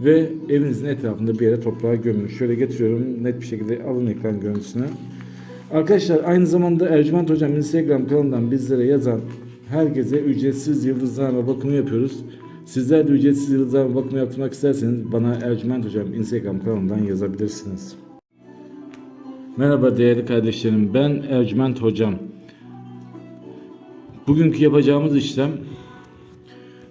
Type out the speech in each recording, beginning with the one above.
ve evinizin etrafında bir yere toprağa gömün. Şöyle getiriyorum net bir şekilde alın ekran görüntüsünü. Arkadaşlar aynı zamanda Ercüment Hocam Instagram kanalından bizlere yazan herkese ücretsiz yıldızlarla bakımı yapıyoruz. Sizler de ücretsiz yıldızlarla bakımı yaptırmak isterseniz bana Ercüment Hocam Instagram kanalından yazabilirsiniz. Merhaba değerli kardeşlerim ben Ercüment Hocam. Bugünkü yapacağımız işlem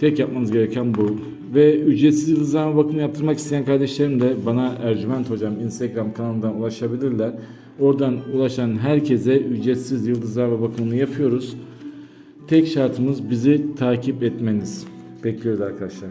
Tek yapmanız gereken bu. Ve ücretsiz yıldızlama bakımı yaptırmak isteyen kardeşlerim de bana Ercüment Hocam Instagram kanalından ulaşabilirler. Oradan ulaşan herkese ücretsiz yıldızlama bakımını yapıyoruz. Tek şartımız bizi takip etmeniz. Bekliyoruz arkadaşlar.